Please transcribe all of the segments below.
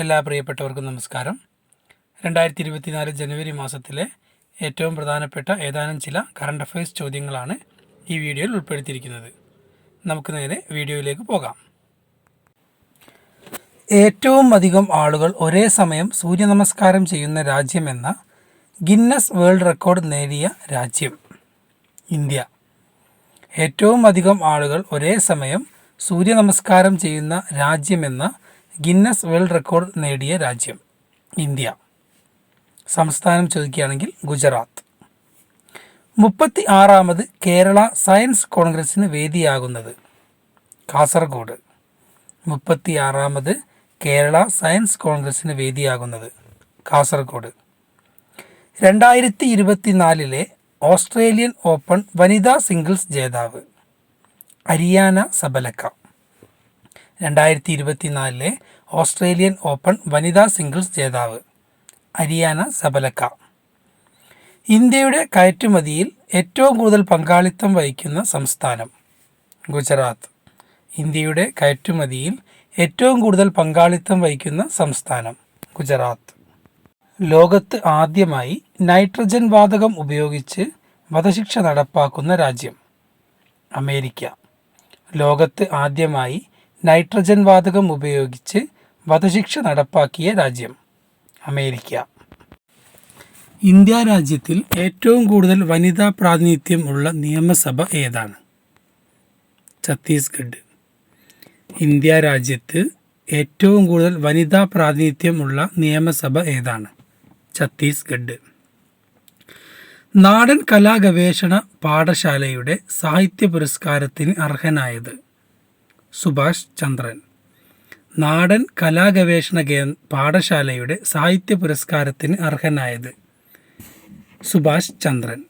എല്ലാ പ്രിയപ്പെട്ടവർക്കും നമസ്കാരം. രണ്ടായിരത്തി ഇരുപത്തിനാല് ജനുവരി മാസത്തിലെ ഏറ്റവും പ്രധാനപ്പെട്ട ഏതാനും ചില കറണ്ട് അഫയേഴ്സ് ചോദ്യങ്ങളാണ് ഈ വീഡിയോയിൽ ഉൾപ്പെടുത്തിയിരിക്കുന്നത്. നമുക്ക് നേരെ വീഡിയോയിലേക്ക് പോകാം. ഏറ്റവും അധികം ആളുകൾ ഒരേ സമയം സൂര്യനമസ്കാരം ചെയ്യുന്ന രാജ്യമെന്ന ഗിന്നസ് വേൾഡ് റെക്കോർഡ് നേടിയ രാജ്യം ഇന്ത്യ. ഏറ്റവും അധികം ആളുകൾ ഒരേ സമയം സൂര്യനമസ്കാരം ചെയ്യുന്ന രാജ്യമെന്ന ഗിന്നസ് വേൾഡ് റെക്കോർഡ് നേടിയ രാജ്യം ഇന്ത്യ. സംസ്ഥാനം ചോദിക്കുകയാണെങ്കിൽ ഗുജറാത്ത്. മുപ്പത്തി ആറാമത് കേരള സയൻസ് കോൺഗ്രസിന് വേദിയാകുന്നത് കാസർഗോഡ്. മുപ്പത്തി ആറാമത് കേരള സയൻസ് കോൺഗ്രസിന് വേദിയാകുന്നത് കാസർഗോഡ്. രണ്ടായിരത്തി ഇരുപത്തിനാലിലെ ഓസ്ട്രേലിയൻ ഓപ്പൺ വനിതാ സിംഗിൾസ് ജേതാവ് അരിയാന സബലക്ക. രണ്ടായിരത്തി ഇരുപത്തിനാലിലെ ഓസ്ട്രേലിയൻ ഓപ്പൺ വനിതാ സിംഗിൾസ് ജേതാവ് അരിയാന സബലക്ക. ഇന്ത്യയുടെ കയറ്റുമതിയിൽ ഏറ്റവും കൂടുതൽ പങ്കാളിത്തം വഹിക്കുന്ന സംസ്ഥാനം ഗുജറാത്ത്. ഇന്ത്യയുടെ കയറ്റുമതിയിൽ ഏറ്റവും കൂടുതൽ പങ്കാളിത്തം വഹിക്കുന്ന സംസ്ഥാനം ഗുജറാത്ത്. ലോകത്ത് ആദ്യമായി നൈട്രജൻ വാതകം ഉപയോഗിച്ച് വധശിക്ഷ നടപ്പാക്കുന്ന രാജ്യം അമേരിക്ക. ലോകത്ത് ആദ്യമായി നൈട്രജൻ വാതകം ഉപയോഗിച്ച് വധശിക്ഷ നടപ്പാക്കിയ രാജ്യം അമേരിക്ക. ഇന്ത്യ രാജ്യത്തിൽ ഏറ്റവും കൂടുതൽ വനിതാ പ്രാതിനിധ്യം ഉള്ള നിയമസഭ ഏതാണ്? ഛത്തീസ്ഗഡ്. ഇന്ത്യ രാജ്യത്ത് ഏറ്റവും കൂടുതൽ വനിതാ പ്രാതിനിധ്യം ഉള്ള നിയമസഭ ഏതാണ്? ഛത്തീസ്ഗഡ്. നാടൻ കലാഗവേഷണ പാഠശാലയുടെ സാഹിത്യ പുരസ്കാരത്തിന് അർഹനായത് സുഭാഷ് ചന്ദ്രൻ. നാടൻ കലാഗവേഷണ കേ പാഠശാലയുടെ സാഹിത്യ പുരസ്കാരത്തിന് അർഹനായത് സുഭാഷ് ചന്ദ്രൻ.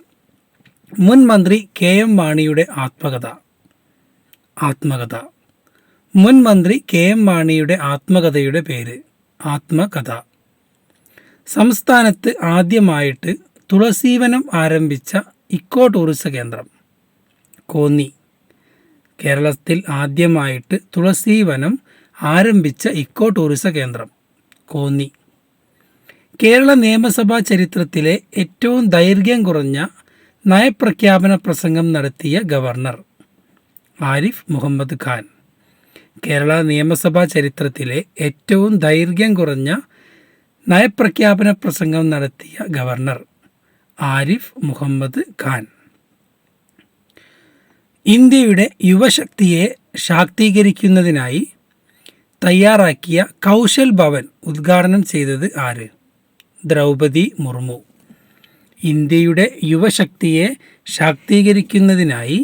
മുൻ മന്ത്രി കെ എം മാണിയുടെ ആത്മകഥ. ആത്മകഥ. മുൻ മന്ത്രി കെ എം മാണിയുടെ ആത്മകഥയുടെ പേര് ആത്മകഥ. സംസ്ഥാനത്ത് ആദ്യമായിട്ട് തുളസീവനം ആരംഭിച്ച ഇക്കോ ടൂറിസ കേന്ദ്രം കോന്നി. കേരളത്തിൽ ആദ്യമായിട്ട് തുളസി വനം ആരംഭിച്ച ഇക്കോ ടൂറിസ കേന്ദ്രം കോന്നി. കേരള നിയമസഭാ ചരിത്രത്തിലെ ഏറ്റവും ദൈർഘ്യം കുറഞ്ഞ നയപ്രഖ്യാപന പ്രസംഗം നടത്തിയ ഗവർണർ ആരിഫ് മുഹമ്മദ് ഖാൻ. കേരള നിയമസഭാ ചരിത്രത്തിലെ ഏറ്റവും ദൈർഘ്യം കുറഞ്ഞ നയപ്രഖ്യാപന പ്രസംഗം നടത്തിയ ഗവർണർ ആരിഫ് മുഹമ്മദ് ഖാൻ. ഇന്ത്യയുടെ യുവശക്തിയെ ശാക്തീകരിക്കുന്നതിനായി തയ്യാറാക്കിയ കൗശൽ ഭവൻ ഉദ്ഘാടനം ചെയ്തത് ആര്? ദ്രൗപതി മുർമു. ഇന്ത്യയുടെ യുവശക്തിയെ ശാക്തീകരിക്കുന്നതിനായി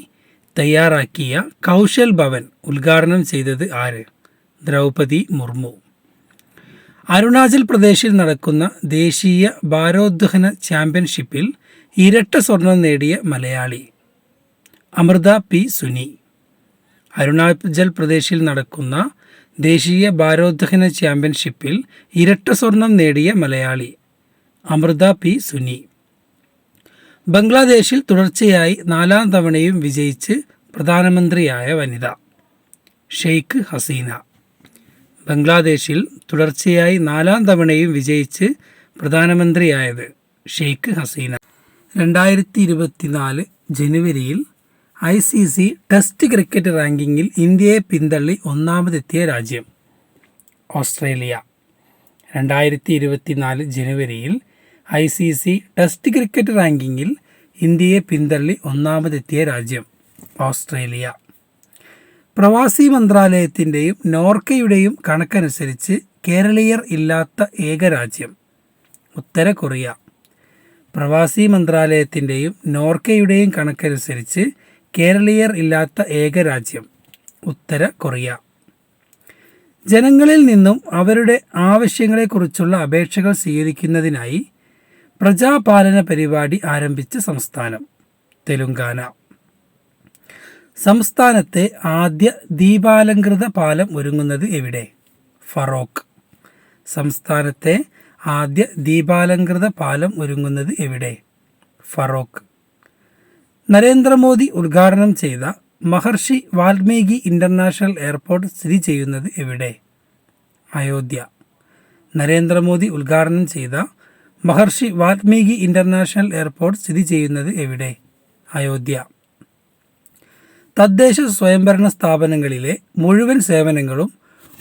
തയ്യാറാക്കിയ കൗശൽ ഭവൻ ഉദ്ഘാടനം ചെയ്തത് ആര്? ദ്രൗപതി മുർമു. അരുണാചൽ പ്രദേശിൽ നടക്കുന്ന ദേശീയ ഭാരോദ്വഹന ചാമ്പ്യൻഷിപ്പിൽ ഇരട്ട സ്വർണം നേടിയ മലയാളി അമൃത പി സുനി. അരുണാചൽ പ്രദേശിൽ നടക്കുന്ന ദേശീയ ഭാരോദ്വഹന ചാമ്പ്യൻഷിപ്പിൽ ഇരട്ട സ്വർണം നേടിയ മലയാളി അമൃത പി സുനി. ബംഗ്ലാദേശിൽ തുടർച്ചയായി നാലാം തവണയും വിജയിച്ച് പ്രധാനമന്ത്രിയായ വനിത ഷെയ്ഖ് ഹസീന. ബംഗ്ലാദേശിൽ തുടർച്ചയായി നാലാം തവണയും വിജയിച്ച് പ്രധാനമന്ത്രിയായത് ഷെയ്ഖ് ഹസീന. രണ്ടായിരത്തി ഇരുപത്തിനാല് ജനുവരിയിൽ I C C test cricket റാങ്കിങ്ങിൽ ഇന്ത്യയെ പിന്തള്ളി ഒന്നാമതെത്തിയ രാജ്യം ഓസ്ട്രേലിയ. രണ്ടായിരത്തി ഇരുപത്തിനാല് ജനുവരിയിൽ I C C test cricket റാങ്കിങ്ങിൽ ഇന്ത്യയെ പിന്തള്ളി ഒന്നാമതെത്തിയ രാജ്യം ഓസ്ട്രേലിയ. പ്രവാസി മന്ത്രാലയത്തിന്റെയും നോർക്കയുടെയും കണക്കനുസരിച്ച് കേരളീയർ ഇല്ലാത്ത ഏക രാജ്യം ഉത്തര കൊറിയ. പ്രവാസി മന്ത്രാലയത്തിന്റെയും നോർക്കയുടെയും കണക്കനുസരിച്ച് കേരളീയർ ഇല്ലാത്ത ഏക രാജ്യം ഉത്തര കൊറിയ. ജനങ്ങളിൽ നിന്നും അവരുടെ ആവശ്യങ്ങളെക്കുറിച്ചുള്ള അപേക്ഷകൾ സ്വീകരിക്കുന്നതിനായി പ്രജാപാലന പരിപാടി ആരംഭിച്ച സംസ്ഥാനം തെലുങ്കാന. സംസ്ഥാനത്തെ ആദ്യ ദീപാലങ്കൃത പാലം ഒരുങ്ങുന്നത് എവിടെ? ഫറോക്ക്. സംസ്ഥാനത്തെ ആദ്യ ദീപാലങ്കൃത പാലം ഒരുങ്ങുന്നത് എവിടെ? ഫറോക്ക്. നരേന്ദ്രമോദി ഉദ്ഘാടനം ചെയ്ത മഹർഷി വാൽമീകി ഇന്റർനാഷണൽ എയർപോർട്ട് സ്ഥിതി ചെയ്യുന്നത് എവിടെ? അയോധ്യ. നരേന്ദ്രമോദി ഉദ്ഘാടനം ചെയ്ത മഹർഷി വാൽമീകി ഇന്റർനാഷണൽ എയർപോർട്ട് സ്ഥിതി ചെയ്യുന്നത് എവിടെ? അയോധ്യ. തദ്ദേശ സ്വയംഭരണ സ്ഥാപനങ്ങളിലെ മുഴുവൻ സേവനങ്ങളും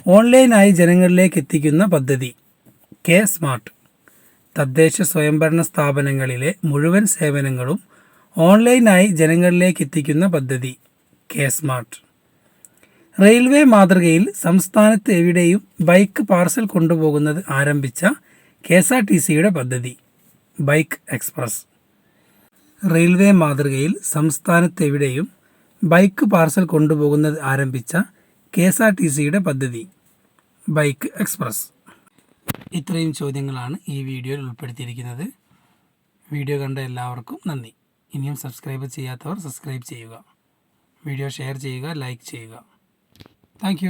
ഓൺലൈനായി ജനങ്ങളിലേക്ക് എത്തിക്കുന്ന പദ്ധതി കെ സ്മാർട്ട്. തദ്ദേശ സ്വയംഭരണ സ്ഥാപനങ്ങളിലെ മുഴുവൻ സേവനങ്ങളും ഓൺലൈനായി ജനങ്ങളിലേക്ക് എത്തിക്കുന്ന പദ്ധതി കെ സ്മാർട്ട്. റെയിൽവേ മാതൃകയിൽ സംസ്ഥാനത്ത് എവിടെയും ബൈക്ക് പാർസൽ കൊണ്ടുപോകുന്നത് ആരംഭിച്ച കെ എസ് ആർ ടി സിയുടെ പദ്ധതി ബൈക്ക് എക്സ്പ്രസ്. റെയിൽവേ മാതൃകയിൽ സംസ്ഥാനത്ത് എവിടെയും ബൈക്ക് പാർസൽ കൊണ്ടുപോകുന്നത് ആരംഭിച്ച കെ എസ് ആർ ടി സിയുടെ പദ്ധതി ബൈക്ക് എക്സ്പ്രസ്. ഇത്രയും ചോദ്യങ്ങളാണ് ഈ വീഡിയോയിൽ ഉൾപ്പെടുത്തിയിരിക്കുന്നത്. വീഡിയോ കണ്ട എല്ലാവർക്കും നന്ദി. ഇനിയും സബ്സ്ക്രൈബ് ചെയ്യാത്തവർ സബ്സ്ക്രൈബ് ചെയ്യുക. വീഡിയോ ഷെയർ ചെയ്യുക ലൈക്ക് ചെയ്യുക. താങ്ക്